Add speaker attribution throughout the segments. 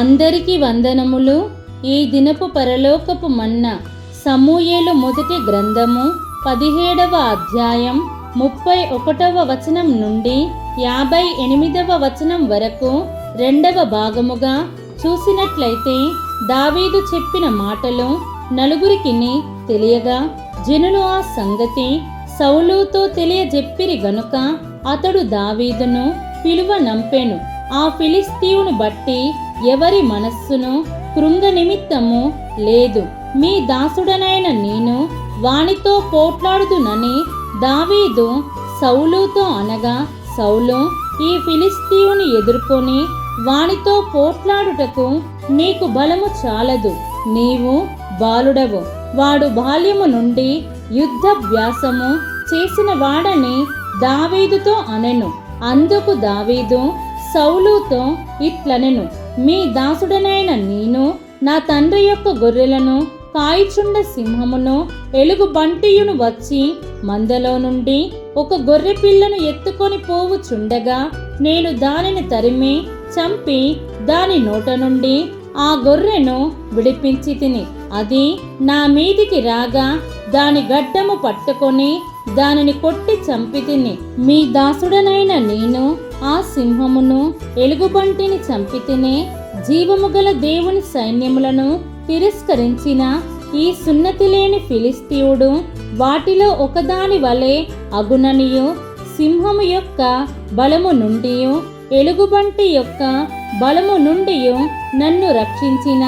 Speaker 1: అందరికీ వందనములు. ఈ దినపు పరలోకపు మన్న సమూయేలు మొదటి గ్రంథము పదిహేడవ అధ్యాయం ముప్పై ఒకటవ వచనం నుండి యాభై ఎనిమిదవ వచనం వరకు రెండవ భాగముగా చూసినట్లయితే దావీదు చెప్పిన మాటలు నలుగురికిని తెలియగా. జనులు ఆ సంగతి సౌలుతో తెలియజెప్పిరి గనుక అతడు దావీదును పిలువ నంపెను. ఆ ఫిలిస్తీయుని బట్టి ఎవరి మనస్సును కృంగ నిమిత్తము లేదు. మీ దాసుడనైన నేను వానితో పోట్లాడుదునని దావీదు సౌలుతో అనగా సౌలు ఈ ఫిలిస్తీయుని ఎదుర్కొని వానితో పోట్లాడుటకు నీకు బలము చాలదు. నీవు బాలుడవు. వాడు బాల్యము నుండి యుద్ధాభ్యాసము చేసిన వాడని దావీదుతో అనెను. అందుకు దావీదు సౌలుతో ఇట్లనెను మీ దాసుడనైన నేను నా తండ్రి యొక్క గొర్రెలను కాయిచుండ సింహమును ఎలుగు బంటియును వచ్చి మందలో నుండి ఒక గొర్రె పిల్లను ఎత్తుకొని పోవుచుండగా నేను దానిని తరిమి చంపి దాని నోట నుండి ఆ గొర్రెను విడిపించి తిని అది నా మీదికి రాగా దాని గడ్డము పట్టుకొని దానిని కొట్టి చంపి తిని మీ దాసుడనైన నేను ఆ సింహమును ఎలుగుబంటిని చంపితినే జీవము గల దేవుని సైన్యములను తిరస్కరించిన ఈ సున్నతి లేని ఫిలిస్తీయుడు వాటిలో ఒకదాని వలె అగుననియు సింహము యొక్క బలము నుండి ఎలుగుబంటి యొక్క బలము నుండి నన్ను రక్షించిన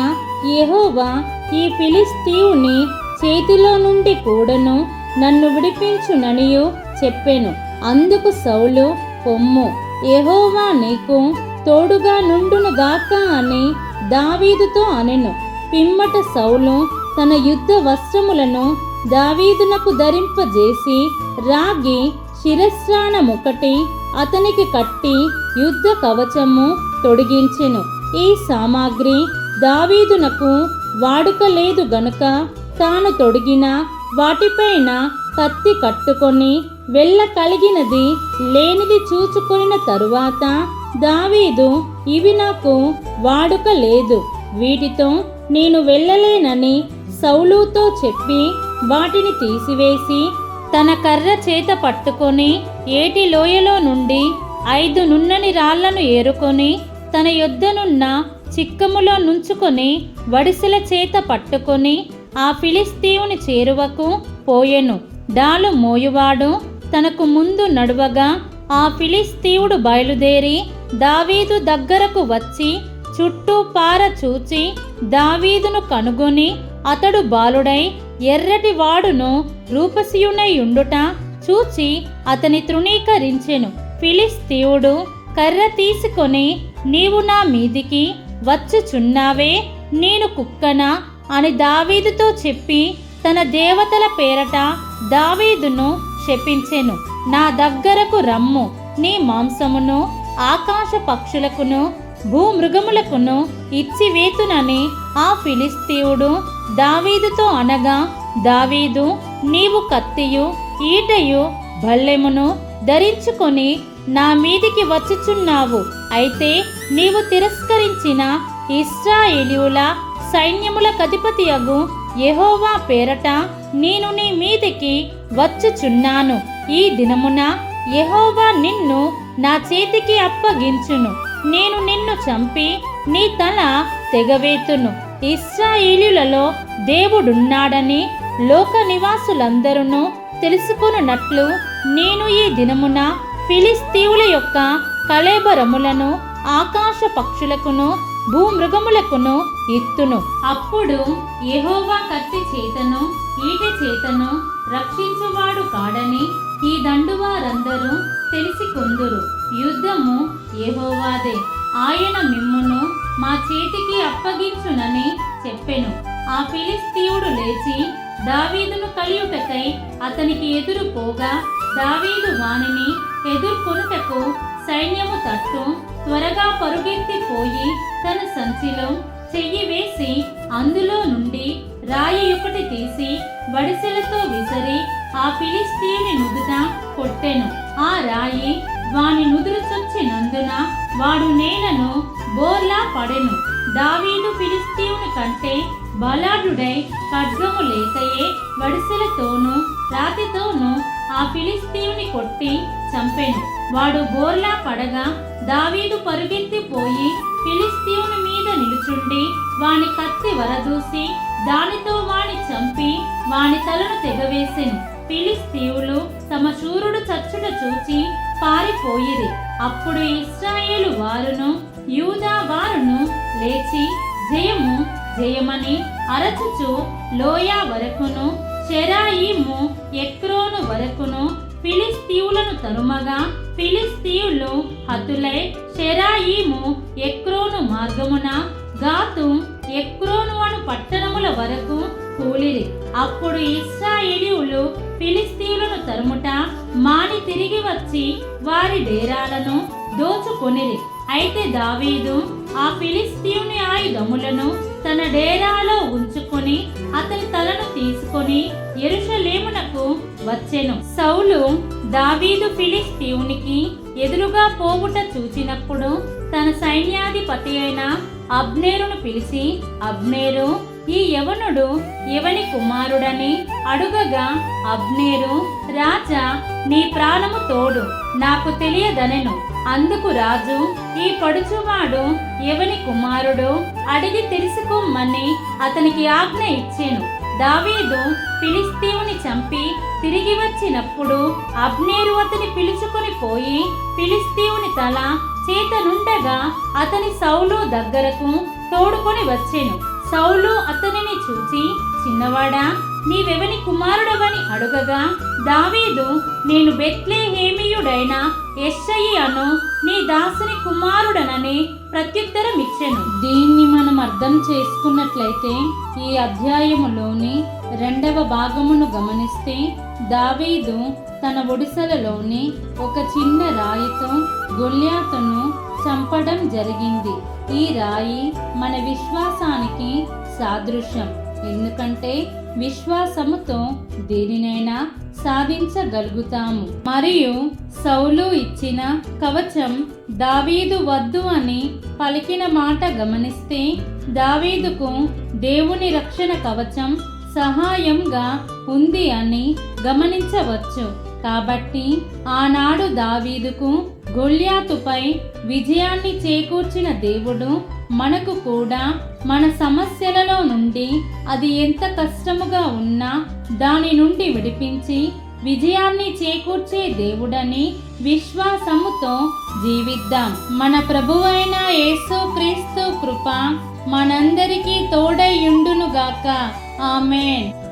Speaker 1: యహోవా ఈ ఫిలిస్తీయుని చేతిలో నుండి కూడాను నన్ను విడిపించుననియు చెప్పెను. అందుకు సౌలు పొమ్ము. ఎహోవా నీకు తోడుగా నుండునుగాక అని దావీదుతో అనెను. పిమ్మట సౌలు తన యుద్ధ వస్త్రములను దావీదునకు ధరింపజేసి రాగి శిరస్రాణముకటి అతనికి కట్టి యుద్ధ కవచము తొడిగించెను. ఈ సామాగ్రి దావీదునకు వాడుక లేదు గనుక తాను తొడిగిన వాటిపైన కత్తి కట్టుకొని వెళ్ళ కలిగినది లేనిది చూచుకొనిన తరువాత దావీదు ఇవి నాకు వాడుక లేదు. వీటితో నేను వెళ్ళలేనని సౌలుతో చెప్పి వాటిని తీసివేసి తన కర్ర చేత పట్టుకొని ఏటి లోయలో నుండి ఐదు నున్నని రాళ్ళను ఏరుకొని తన యొద్దనున్న చిక్కములో నుంచుకొని వడిసెల చేత పట్టుకొని ఆ ఫిలిస్తీవుని చేరువకు పోయెను. డాలు మోయువాడు తనకు ముందు నడువగా ఆ ఫిలిస్తీవుడు బయలుదేరి దావీదు దగ్గరకు వచ్చి చుట్టూ పార చూచి దావీదును కనుగొని అతడు బాలుడై ఎర్రటి వాడును రూపసియునై ఉండుట చూచి అతని తృణీకరించెను. ఫిలిస్తీవుడు కర్ర తీసుకొని నీవు నా మీదికి వచ్చుచున్నావే నేను కుక్కనా? అని దావీదుతో చెప్పి తన దేవతల పేరట దావీదును శపించెను. నా దగ్గరకు రమ్ము. నీ మాంసమును ఆకాశ పక్షులకును భూమృగములకును ఇచ్చివేతునని ఆ ఫిలిస్తీవుడు దావీదుతో అనగా దావీదు నీవు కత్తియు ఈటయు భల్లెమును ధరించుకొని నా మీదికి వచ్చుచున్నావు. అయితే నీవు తిరస్కరించిన ఇస్రాయేలీయుల సైన్యముల కధిపతియగు యహోవా పేరట నేను నీ మీదికి వచ్చుచున్నాను. ఈ దినమున యహోవా నిన్ను నా చేతికి అప్పగించును. నేను నిన్ను చంపి నీ తల తెగవేతును. ఇస్రాయేలులలో దేవుడున్నాడని లోక నివాసులందరూ తెలుసుకున్నట్లు నేను ఈ దినమున ఫిలిస్తీవుల యొక్క కళేబరములను ఆకాశ పక్షులకును భూమృగములకును ఎత్తును అప్పుడు ఎహోవా కత్తి చేతను ఈట చేతను రక్షించువాడు కాడని ఈ దండువారందరూ తెలిసి కొందురు. యుద్ధము ఎహోవాదే ఆయన మిమ్మును మా చేతికి అప్పగించునని చెప్పెను. ఆ ఫిలిస్తీయుడు లేచి దావీదును కలియుటకై అతనికి ఎదురు పోగా దావీదు వానిని ఎదుర్కొనుటకు సైన్యము తట్టు త్వరగా పరుగెత్తిపోయి తన సంచిలో చెయ్యి వేసి అందులో నుండి రాయి ఒకటి తీసి వడిసెలతో విసిరి ఆ ఫిలిస్తీని నుదుట కొట్టెను. ఆ రాయి వాని నుదురు చొచ్చినందున వాడు నేలను బోర్లా పడెను. దావీదు ఫిలిస్తీవుని కంటే బలాఢుడై ఖడ్గము లేకయే వడిసెలతోనూ రాతితోనూ ఆ ఫిలిస్తీవుని కొట్టి చంపెను. వాడు బోర్లా పడగా దావీదు పరుగెత్తిపోయి ఫిలిస్తీవుని నిలుచుండి వాని కత్తి వరదూసి దానితో వాని చంపి వాని తలను తెగవేసెను. పిలిస్తీవులు తమ శూరుడు చచ్చుట చూచి పారిపోయిరి. అప్పుడు ఇస్రాయేలు వారును యూదా వారును లేచి జయము జయమని అరచుచు లోయ వరకును చెరాయిము ఎక్రోను వరకును ఫిలిస్తీవులను తరుమగా ఫిలిస్తీయులు హతులై షెరాయిము ఎక్రోను మార్గమున గాతు ఎక్రోను అను పట్టణముల వరకు కూలిరి. అప్పుడు ఇస్రాయేలీయులు ఫిలిస్తీయులను తరుముట మాని తిరిగి వచ్చి వారి డేరాలను దోచుకొనిరి. అయితే దావీదు ఆ ఫిలిస్తీయుని ఆయుధములను తన డేరాలో ఉంచుకొని అతని తలను తీసుకొని ఎరుషలేమునకు వచ్చెను. సౌలు దావీదు ఫిలిస్తీవునికి ఎదురుగా పోగుట చూచినప్పుడు తన సైన్యాధిపతి అయిన అబ్నేరును పిలిచి అబ్నేరు ఈ యవనుడు ఎవని కుమారుడని అడుగగా అబ్నేరు రాజా నీ ప్రాణము తోడు నాకు తెలియదనెను. అందుకు రాజు ఈ పడుచువాడు ఎవని కుమారుడు? అడిగి తెలుసుకోమని అతనికి ఆజ్ఞ ఇచ్చాను. దావీదు ఫిలిస్తీవుని చంపి తిరిగి వచ్చినప్పుడు అబ్నేరు అతని పిలుచుకొని పోయి ఫిలిస్తీవుని తల చేతనుండగా అతని సౌలు దగ్గరకు తోడుకొని వచ్చాను. సౌలు అతనిని చూచి చిన్నవాడా నీవెవని కుమారుడవని అడుగగా దావీదు నేను బెత్లేహేమియుడైన ఎస్సయి అను నీ దాసుని కుమారుడనని ప్రత్యుత్తరం ఇచ్చెను దీన్ని మనం అర్థం చేసుకున్నట్లయితే ఈ అధ్యాయములోని రెండవ భాగమును గమనిస్తే దావీదు తన ఒడిసలలోని ఒక చిన్న రాయితో గొల్యాతును చంపడం జరిగింది. ఈ రాయి మన విశ్వాసానికి సాదృశ్యం. ఎందుకంటే విశ్వాసముతో దేనినైనా సాధించగలుగుతాము. మరియు సౌలు ఇచ్చిన కవచం దావీదు వద్దు అని పలికిన మాట గమనిస్తే దావీదుకు దేవుని రక్షణ కవచం సహాయంగా ఉంది అని గమనించవచ్చు. కాబట్టి ఆనాడు దావీదుకు గొల్యాతుపై విజయాన్ని చేకూర్చిన దేవుడు మనకు కూడా మన సమస్యలలో నుండి అది ఎంత కష్టముగా ఉన్నా దాని నుండి విడిపించి విజయాన్ని చేకూర్చే దేవుడని విశ్వాసముతో జీవిద్దాం. మన ప్రభువైన యేసు క్రీస్తు కృప మనందరికీ తోడై ఉండునుగాక. ఆమెన్.